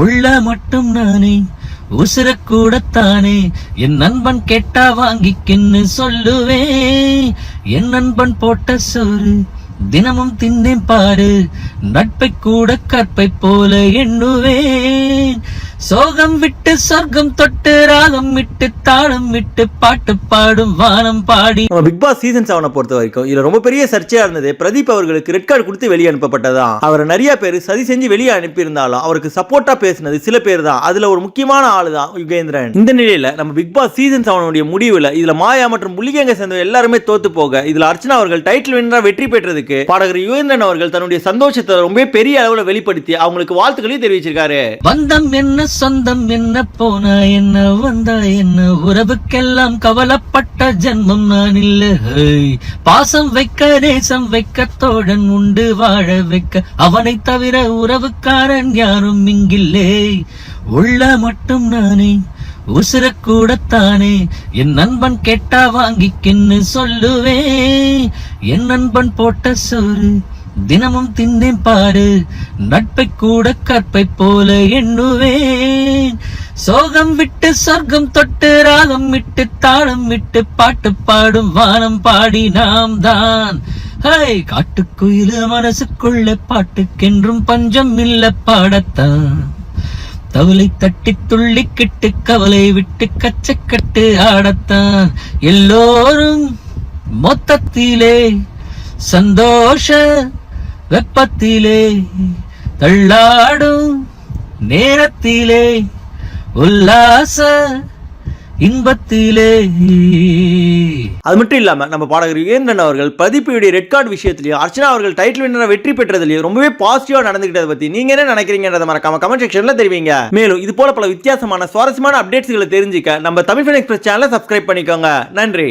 உள்ள மட்டும் நானே உசுர கூடத்தானே என் நண்பன் கேட்டா வாங்கிக்கின்னு சொல்லுவேன் என் நண்பன் போட்ட சோறு தினமும் தின்னேன் பாரு நட்பை கூட கற்பை போல எண்ணுவேன். சோகம் விட்டு சொர்க்கம் தொட்டு ராகம் விட்டு தாளம் விட்டு பாட்டு பாடும் வானம் பாடி. நம்ம பிக் பாஸ் சீசன் செவனை பொறுத்த வரைக்கும் இதுல ரொம்ப பெரிய சர்ச்சையா இருந்தது பிரதீப் அவர்களுக்கு ரெட் கார்டு கொடுத்து வெளியே அனுப்பப்பட்டதா? அவரை நிறைய பேர் சதி செஞ்சு வெளியே அனுப்பியிருந்தாலும் அவருக்கு சப்போர்ட்டா பேசினது சில பேர் தான். அதுல ஒரு முக்கியமான ஆளு தான் யுகேந்திரன். இந்த நிலையில நம்ம பிக் பாஸ் சீசன் செவனுடைய முடிவுல இதுல மாயா மற்றும் முள்ளிகேங்க சேர்ந்த எல்லாருமே தோத்து போக இதுல அர்ச்சனா அவர்கள் டைட்டில் வின்னரா வெற்றி பெற்றதுக்கு பாடகர் யுகேந்திரன் அவர்கள் தன்னுடைய சந்தோஷத்தை ரொம்ப பெரிய அளவுல வெளிப்படுத்தி அவங்களுக்கு வாழ்த்துக்களையும் தெரிவிச்சிருக்காரு. பந்தம் என்ன சொந்தம் என்ன போனா என்ன வந்தா என்ன உறவுக்கெல்லாம் கவலைப்பட்ட ஜென்மம் நான் இல்ல. பாசம் வைக்க நேசம் வைக்க தோழன் உண்டு வாழ வைக்க அவனை தவிர உறவுக்காரன் யாரும் இங்கில்லே. உள்ள மட்டும் நானே உசுர கூடத்தானே என் நண்பன் கேட்டா வாங்கிக்கின்னு சொல்லுவேன் என் நண்பன் போட்ட சோறு தினமும் தின்னேன் பாடு. நட்பை கூட கற்பை போல எண்ணுவேன். சோகம் விட்டு சொர்க்கம் தொட்டு ராகம் விட்டு தாளம் விட்டு பாட்டு பாடும் வானம் பாடி நாம் தான். ஹை காட்டுக்குயில மனசுக்குள்ள பாட்டுக்கென்றும் பஞ்சம் இல்ல பாடத்தான். தவளை தட்டி துள்ளிக்கிட்டு கவலை விட்டு கச்சக்கட்டு ஆடத்தான். எல்லோரும் மொத்தத்திலே சந்தோஷ வெப்பத்திலே தள்ளாடும் நேரத்திலே உல்லாச இன்பத்திலே. அது மட்டும் இல்லாம நம்ம பாடகர் யுகேந்திரன் அவர்கள் பதிப்பீடு ரெட் கார்டு விஷயத்திலையும் அர்ச்சனா அவர்கள் டைட்டில் வின்னரை வெற்றி பெற்றதுலயும் ரொம்பவே பாசிட்டிவா நடந்துகிட்டதை பத்தி நீங்க என்ன நினைக்கிறீங்கன்றத மறக்காம கமெண்ட் செக்ஷன்ல தெரிவிங்க. மேலும் இது போல பல வித்தியாசமான சுவாரஸ்யமான அப்டேட்ஸ்களை தெரிஞ்சுக்க நம்ம தமிழ் எக்ஸ்பிரஸ் சேனலை சப்ஸ்கிரைப் பண்ணிக்கோங்க. நன்றி.